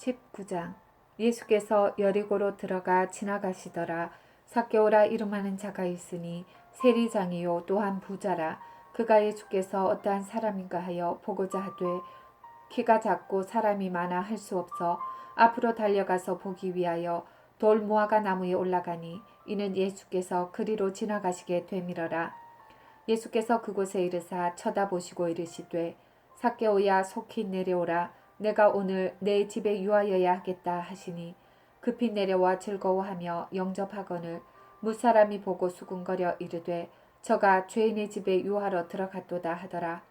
19장 예수께서 여리고로 들어가 지나가시더라. 사개오라 이름하는 자가 있으니 세리장이요 또한 부자라. 그가 예수께서 어떠한 사람인가 하여 보고자 하되 키가 작고 사람이 많아 할 수 없어 앞으로 달려가서 보기 위하여 돌 무화과 나무에 올라가니 이는 예수께서 그리로 지나가시게 되밀어라. 예수께서 그곳에 이르사 쳐다보시고 이르시되 사개오야 속히 내려오라 내가 오늘 내 집에 유하여야 하겠다 하시니 급히 내려와 즐거워하며 영접하거늘 무사람이 보고 수군거려 이르되 저가 죄인의 집에 유하러 들어갔도다 하더라.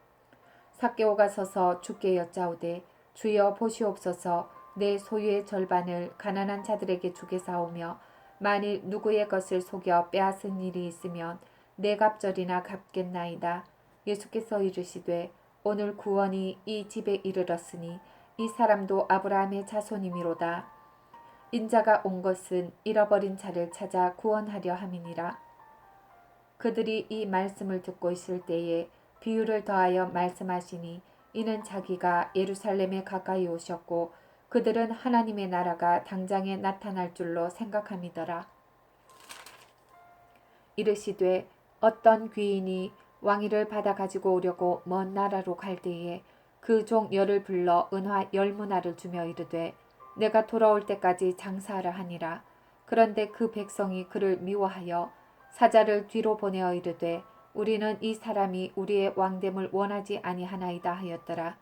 사개오가 서서 주께 여짜오되 주여 보시옵소서 내 소유의 절반을 가난한 자들에게 주게 사오며 만일 누구의 것을 속여 빼앗은 일이 있으면 내 갑절이나 갚겠나이다. 예수께서 이르시되 오늘 구원이 이 집에 이르렀으니 이 사람도 아브라함의 자손이미로다. 인자가 온 것은 잃어버린 자를 찾아 구원하려 함이니라. 그들이 이 말씀을 듣고 있을 때에 비유를 더하여 말씀하시니 이는 자기가 예루살렘에 가까이 오셨고 그들은 하나님의 나라가 당장에 나타날 줄로 생각함이더라. 이르시되 어떤 귀인이 왕위를 받아 가지고 오려고 먼 나라로 갈 때에 그 종 열을 불러 은화 열 문화를 주며 이르되 내가 돌아올 때까지 장사하라 하니라. 그런데 그 백성이 그를 미워하여 사자를 뒤로 보내어 이르되 우리는 이 사람이 우리의 왕됨을 원하지 아니하나이다 하였더라.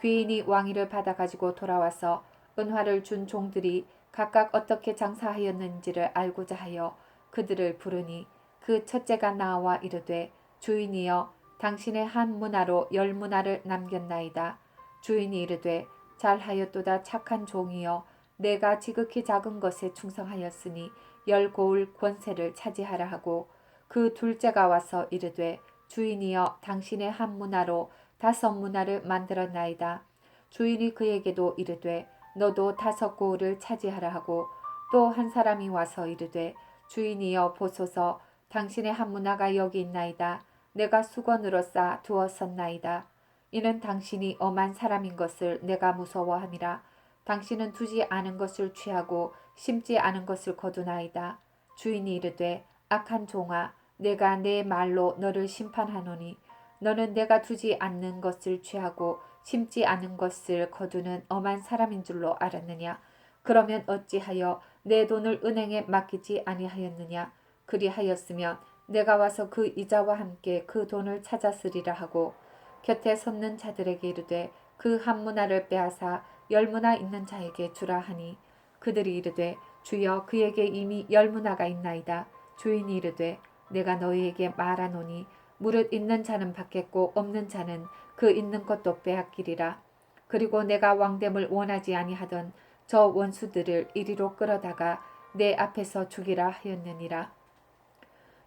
귀인이 왕위를 받아 가지고 돌아와서 은화를 준 종들이 각각 어떻게 장사하였는지를 알고자 하여 그들을 부르니 그 첫째가 나와 이르되 주인이여 당신의 한 문화로 열 문화를 남겼나이다. 주인이 이르되 잘하였도다 착한 종이여 내가 지극히 작은 것에 충성하였으니 열 고울 권세를 차지하라 하고 그 둘째가 와서 이르되 주인이여 당신의 한 문화로 다섯 문화를 만들었나이다. 주인이 그에게도 이르되 너도 다섯 고울을 차지하라 하고 또 한 사람이 와서 이르되 주인이여 보소서 당신의 한 문화가 여기 있나이다. 내가 수건으로 싸 두었었나이다. 이는 당신이 엄한 사람인 것을 내가 무서워함이라. 당신은 두지 않은 것을 취하고 심지 않은 것을 거두나이다. 주인이 이르되 악한 종아 내가 내 말로 너를 심판하노니 너는 내가 두지 않는 것을 취하고 심지 않은 것을 거두는 엄한 사람인 줄로 알았느냐 그러면 어찌하여 내 돈을 은행에 맡기지 아니하였느냐 그리하였으면 내가 와서 그 이자와 함께 그 돈을 찾았으리라 하고 곁에 섰는 자들에게 이르되 그 한 문화를 빼앗아 열 문화 있는 자에게 주라 하니 그들이 이르되 주여 그에게 이미 열 문화가 있나이다. 주인이 이르되 내가 너희에게 말하노니 무릇 있는 자는 받겠고 없는 자는 그 있는 것도 빼앗기리라. 그리고 내가 왕됨을 원하지 아니하던 저 원수들을 이리로 끌어다가 내 앞에서 죽이라 하였느니라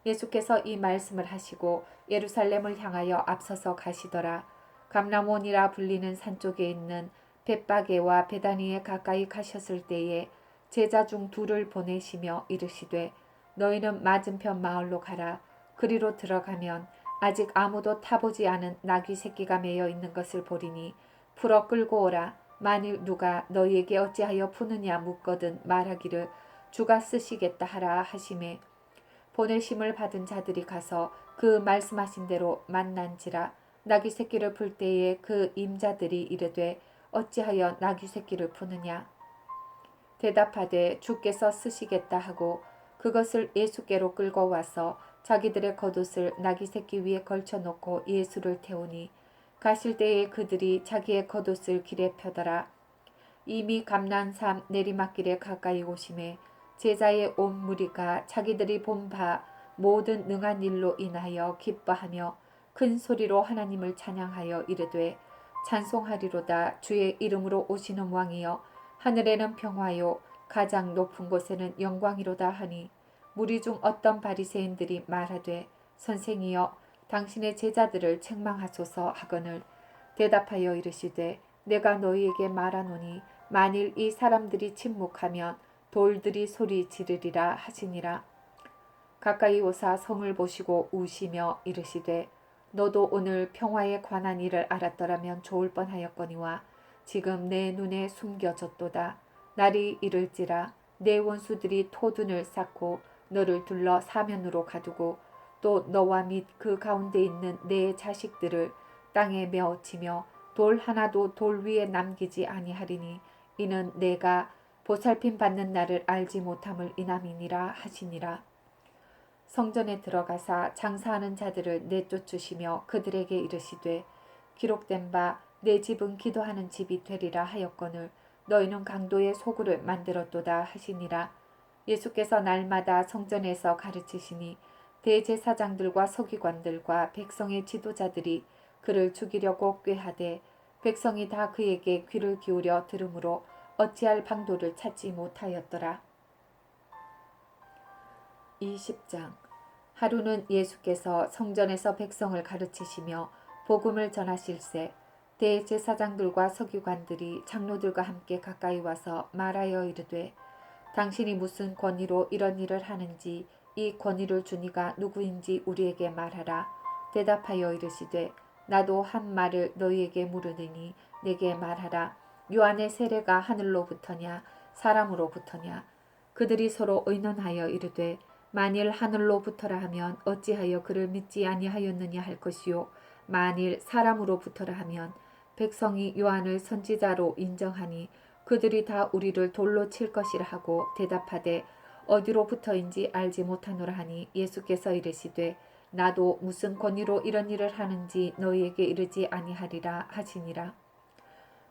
예수께서 이 말씀을 하시고 예루살렘을 향하여 앞서서 가시더라. 감람원이라 불리는 산 쪽에 있는 벳바게와 베다니에 가까이 가셨을 때에 제자 중 둘을 보내시며 이르시되 너희는 맞은편 마을로 가라. 그리로 들어가면 아직 아무도 타보지 않은 나귀 새끼가 매여 있는 것을 보리니 풀어 끌고 오라. 만일 누가 너희에게 어찌하여 푸느냐 묻거든 말하기를 주가 쓰시겠다 하라 하심에 보내심을 받은 자들이 가서 그 말씀하신 대로 만난지라 나귀 새끼를 풀 때에 그 임자들이 이르되 어찌하여 나귀 새끼를 푸느냐? 대답하되 주께서 쓰시겠다 하고 그것을 예수께로 끌고 와서 자기들의 겉옷을 나귀 새끼 위에 걸쳐 놓고 예수를 태우니 가실 때에 그들이 자기의 겉옷을 길에 펴더라. 이미 감난삼 내리막길에 가까이 오심에 제자의 온 무리가 자기들이 본 바 모든 능한 일로 인하여 기뻐하며 큰 소리로 하나님을 찬양하여 이르되 찬송하리로다. 주의 이름으로 오시는 왕이여 하늘에는 평화요 가장 높은 곳에는 영광이로다 하니 무리 중 어떤 바리새인들이 말하되 선생이여 당신의 제자들을 책망하소서 하거늘 대답하여 이르시되 내가 너희에게 말하노니 만일 이 사람들이 침묵하면 돌들이 소리 지르리라 하시니라. 가까이 오사 성을 보시고 우시며 이르시되 너도 오늘 평화에 관한 일을 알았더라면 좋을 뻔하였거니와 지금 내 눈에 숨겨졌도다. 날이 이를지라 내 원수들이 토둔을 쌓고 너를 둘러 사면으로 가두고 또 너와 및 그 가운데 있는 내 자식들을 땅에 메어치며 돌 하나도 돌 위에 남기지 아니하리니 이는 내가 보살핌 받는 날을 알지 못함을 인함이니라 하시니라. 성전에 들어가사 장사하는 자들을 내쫓으시며 그들에게 이르시되 기록된 바 내 집은 기도하는 집이 되리라 하였거늘 너희는 강도의 소굴을 만들었도다 하시니라. 예수께서 날마다 성전에서 가르치시니 대제사장들과 서기관들과 백성의 지도자들이 그를 죽이려고 꾀하되 백성이 다 그에게 귀를 기울여 들으므로 어찌할 방도를 찾지 못하였더라. 20장. 하루는 예수께서 성전에서 백성을 가르치시며 복음을 전하실세 대제사장들과 서기관들이 장로들과 함께 가까이 와서 말하여 이르되 당신이 무슨 권위로 이런 일을 하는지 이 권위를 주니가 누구인지 우리에게 말하라. 대답하여 이르시되 나도 한 말을 너희에게 물으니 내게 말하라 요한의 세례가 하늘로부터냐 사람으로부터냐 그들이 서로 의논하여 이르되 만일 하늘로부터라 하면 어찌하여 그를 믿지 아니하였느냐 할 것이요 만일 사람으로부터라 하면 백성이 요한을 선지자로 인정하니 그들이 다 우리를 돌로 칠 것이라 하고 대답하되 어디로부터인지 알지 못하노라 하니 예수께서 이르시되 나도 무슨 권위로 이런 일을 하는지 너희에게 이르지 아니하리라 하시니라.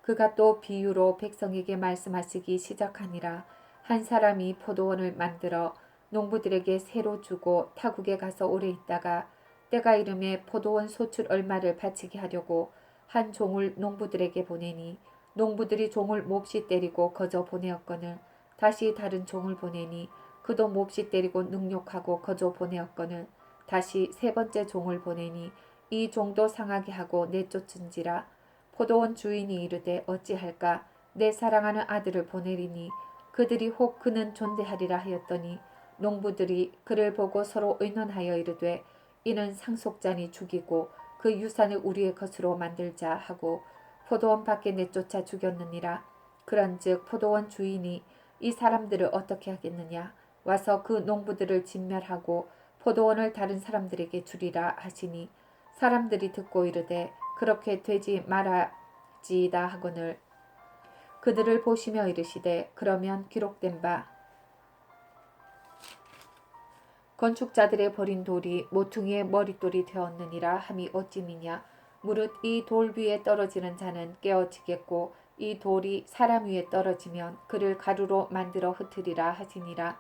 그가 또 비유로 백성에게 말씀하시기 시작하니라. 한 사람이 포도원을 만들어 농부들에게 새로 주고 타국에 가서 오래 있다가 때가 이름에 포도원 소출 얼마를 바치게 하려고 한 종을 농부들에게 보내니 농부들이 종을 몹시 때리고 거저 보내었거늘 다시 다른 종을 보내니 그도 몹시 때리고 능욕하고 거저 보내었거늘 다시 세 번째 종을 보내니 이 종도 상하게 하고 내쫓은지라 포도원 주인이 이르되 어찌할까 내 사랑하는 아들을 보내리니 그들이 혹 그는 존대하리라 하였더니 농부들이 그를 보고 서로 의논하여 이르되 이는 상속자니 죽이고 그 유산을 우리의 것으로 만들자 하고 포도원 밖에 내쫓아 죽였느니라. 그런즉 포도원 주인이 이 사람들을 어떻게 하겠느냐 와서 그 농부들을 진멸하고 포도원을 다른 사람들에게 주리라 하시니 사람들이 듣고 이르되 그렇게 되지 말아지이다 하거늘. 그들을 보시며 이르시되 그러면 기록된 바. 건축자들의 버린 돌이 모퉁이의 머릿돌이 되었느니라 함이 어찌미냐. 무릇 이 돌 위에 떨어지는 자는 깨어지겠고 이 돌이 사람 위에 떨어지면 그를 가루로 만들어 흩으리라 하시니라.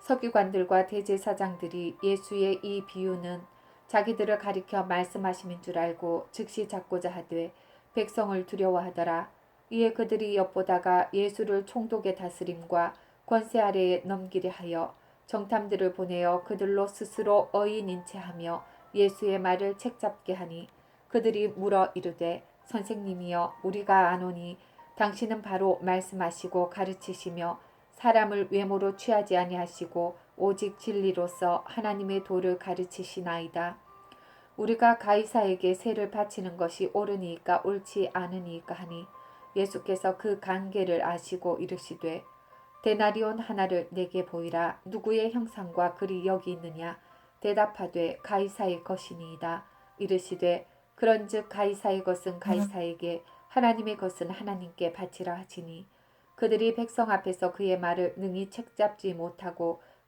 서기관들과 대제사장들이 예수의 이 비유는 자기들을 가리켜 말씀하심인 줄 알고 즉시 잡고자 하되 백성을 두려워하더라. 이에 그들이 엿보다가 예수를 총독의 다스림과 권세 아래에 넘기려 하여 정탐들을 보내어 그들로 스스로 어인 인 체하며 예수의 말을 책잡게 하니 그들이 물어 이르되 선생님이여 우리가 아노니 당신은 바로 말씀하시고 가르치시며 사람을 외모로 취하지 아니하시고 오직 진리로서 하나님의 도를 가르치시나이다. 우리가 가이사에게 세를 바치는 것이 옳으니까 옳지 않으니까 하니 예수께서 그 관계를 아시고 이르시되 데나리온 하나를 내게 보이라. 누구의 형상과 글이 여기 있느냐? 대답하되 가이사의 것이니이다. 이르시되 그런즉 가이사의 것은 가이사에게 하나님의 것은 하나님께 바치라 하시니 그들이 백성 앞에서 그의 말을 능히 책잡지 못하고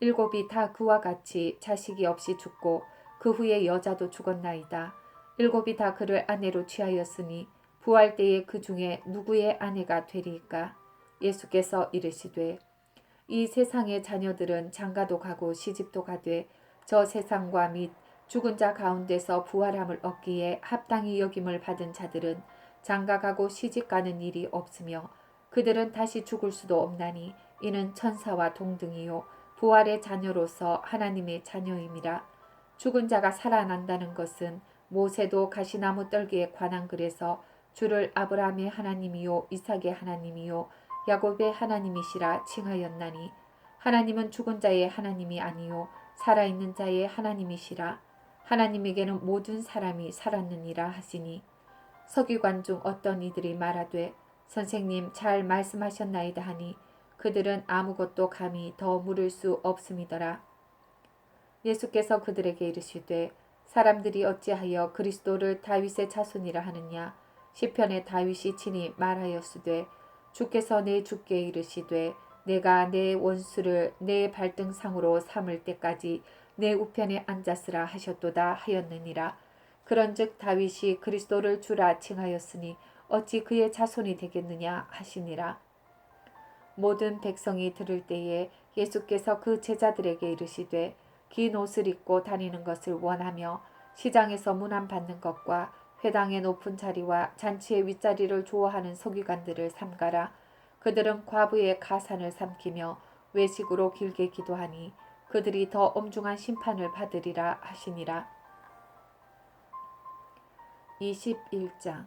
일곱이 다 그와 같이 자식이 없이 죽고 그 후에 여자도 죽었나이다. 일곱이 다 그를 아내로 취하였으니 부활 때에 그 중에 누구의 아내가 되리까? 예수께서 이르시되 이 세상의 자녀들은 장가도 가고 시집도 가되 저 세상과 및 죽은 자 가운데서 부활함을 얻기에 합당히 여김을 받은 자들은 장가가고 시집가는 일이 없으며 그들은 다시 죽을 수도 없나니 이는 천사와 동등이요 부활의 자녀로서 하나님의 자녀임이라 죽은 자가 살아난다는 것은 모세도 가시나무 떨기에 관한 글에서 주를 아브라함의 하나님이요 이삭의 하나님이요 야곱의 하나님이시라 칭하였나니 하나님은 죽은 자의 하나님이 아니요 살아있는 자의 하나님이시라. 하나님에게는 모든 사람이 살았느니라 하시니 서기관 중 어떤 이들이 말하되 선생님 잘 말씀하셨나이다 하니 그들은 아무것도 감히 더 물을 수 없음이더라. 예수께서 그들에게 이르시되 사람들이 어찌하여 그리스도를 다윗의 자손이라 하느냐? 시편에 다윗이 친히 말하였으되 주께서 내 주께 이르시되 내가 내 원수를 내 발등상으로 삼을 때까지 내 우편에 앉았으라 하셨도다 하였느니라. 그런즉 다윗이 그리스도를 주라 칭하였으니 어찌 그의 자손이 되겠느냐 하시니라 모든 백성이 들을 때에 예수께서 그 제자들에게 이르시되 긴 옷을 입고 다니는 것을 원하며 시장에서 문안 받는 것과 회당의 높은 자리와 잔치의 윗자리를 좋아하는 서기관들을 삼가라. 그들은 과부의 가산을 삼키며 외식으로 길게 기도하니 그들이 더 엄중한 심판을 받으리라 하시니라. 21장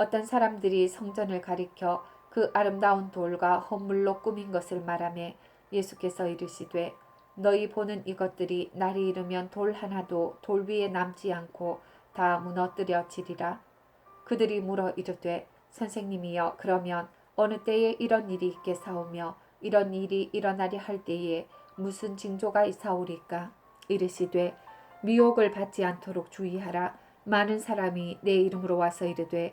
어떤 사람들이 성전을 가리켜 그 아름다운 돌과 헌물로 꾸민 것을 말하며 예수께서 이르시되 너희 보는 이것들이 날이 이르면 돌 하나도 돌 위에 남지 않고 다 무너뜨려 지리라. 그들이 물어 이르되 선생님이여 그러면 어느 때에 이런 일이 있겠사오며 이런 일이 일어나리 할 때에 무슨 징조가 있사오리까 이르시되 미혹을 받지 않도록 주의하라 많은 사람이 내 이름으로 와서 이르되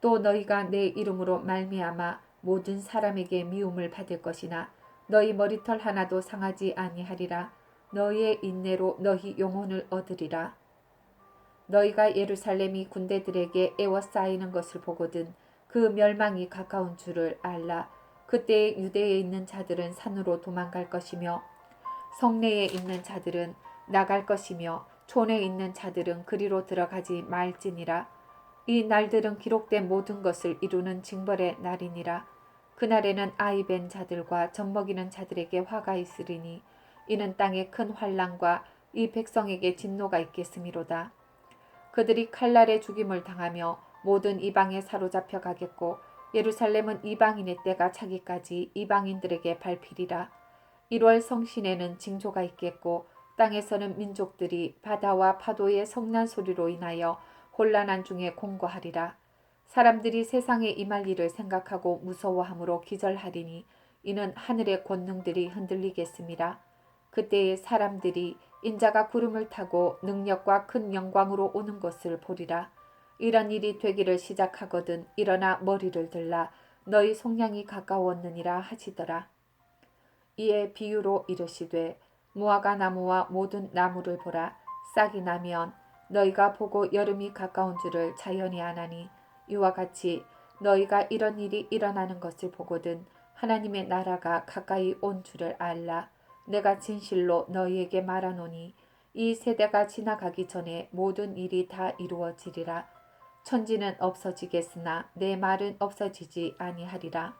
또 너희가 내 이름으로 말미암아 모든 사람에게 미움을 받을 것이나 너희 머리털 하나도 상하지 아니하리라. 너희의 인내로 너희 영혼을 얻으리라. 너희가 예루살렘이 군대들에게 애워싸이는 것을 보거든 그 멸망이 가까운 줄을 알라. 그때 유대에 있는 자들은 산으로 도망갈 것이며 성내에 있는 자들은 나갈 것이며 촌에 있는 자들은 그리로 들어가지 말지니라. 이 날들은 기록된 모든 것을 이루는 징벌의 날이니라. 그날에는 아이 벤 자들과 젖먹이는 자들에게 화가 있으리니 이는 땅에 큰 환란과 이 백성에게 진노가 있겠음이로다. 그들이 칼날에 죽임을 당하며 모든 이방에 사로잡혀 가겠고 예루살렘은 이방인의 때가 차기까지 이방인들에게 밟히리라. 1월 성신에는 징조가 있겠고 땅에서는 민족들이 바다와 파도의 성난 소리로 인하여 혼란한 중에 공고하리라. 사람들이 세상에 임할 일을 생각하고 무서워함으로 기절하리니 이는 하늘의 권능들이 흔들리겠습니다. 그때의 사람들이 인자가 구름을 타고 능력과 큰 영광으로 오는 것을 보리라. 이런 일이 되기를 시작하거든 일어나 머리를 들라 너희 속량이 가까웠느니라 하시더라. 이에 비유로 이르시되 무화과 나무와 모든 나무를 보라 싹이 나면 너희가 보고 여름이 가까운 줄을 자연히 아나니 이와 같이 너희가 이런 일이 일어나는 것을 보거든 하나님의 나라가 가까이 온 줄을 알라. 내가 진실로 너희에게 말하노니 이 세대가 지나가기 전에 모든 일이 다 이루어지리라. 천지는 없어지겠으나 내 말은 없어지지 아니하리라.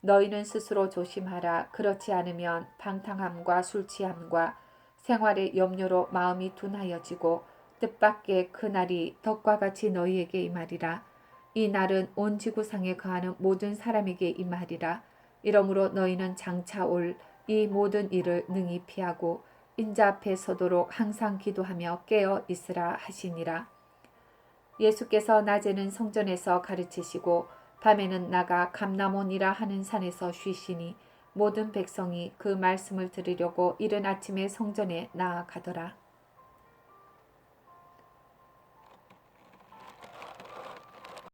너희는 스스로 조심하라. 그렇지 않으면 방탕함과 술 취함과 생활의 염려로 마음이 둔하여지고 뜻밖의 그날이 덕과 같이 너희에게 임하리라. 이 날은 온 지구상에 거하는 모든 사람에게 임하리라. 이러므로 너희는 장차 올 이 모든 일을 능히 피하고 인자 앞에 서도록 항상 기도하며 깨어 있으라 하시니라. 예수께서 낮에는 성전에서 가르치시고 밤에는 나가 감나몬이라 하는 산에서 쉬시니 모든 백성이 그 말씀을 들으려고 이른 아침에 성전에 나아가더라.